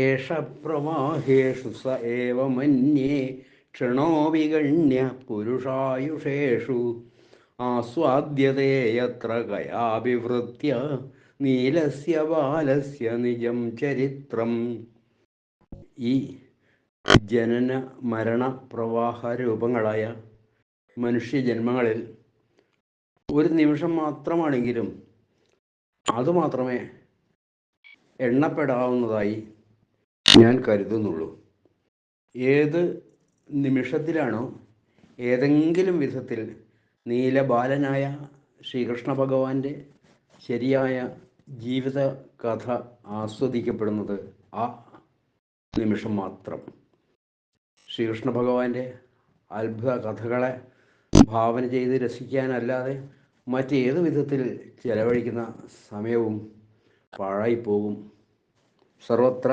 ഏഷ പ്രവാഹേഷു സ ഏവ മന്യേ ക്ഷണോ വിഗണ്യ പുരുഷായുഷേഷു. ആസ്വാദ്യതേ കയാഭിവൃത്യ നീലസ്യ ബാലസ്യ നിജം ചരിത്രം. ഈ ജനന മരണ പ്രവാഹ രൂപങ്ങളായ മനുഷ്യജന്മങ്ങളിൽ ഒരു നിമിഷം മാത്രമാണെങ്കിലും അതുമാത്രമേ എണ്ണപ്പെടാവുന്നതായി ഞാൻ കരുതുന്നുള്ളൂ. ഏത് നിമിഷത്തിലാണോ ഏതെങ്കിലും വിധത്തിൽ നീലബാലനായ ശ്രീകൃഷ്ണ ഭഗവാന്റെ ശരിയായ ജീവിത കഥ ആസ്വദിക്കപ്പെടുന്നത് ആ നിമിഷം മാത്രം. ശ്രീകൃഷ്ണ ഭഗവാന്റെ അത്ഭുത കഥകളെ ഭാവന ചെയ്ത് രസിക്കാനല്ലാതെ മറ്റേത് വിധത്തിൽ ചെലവഴിക്കുന്ന സമയവും പാഴായിപ്പോകും. സർവത്ര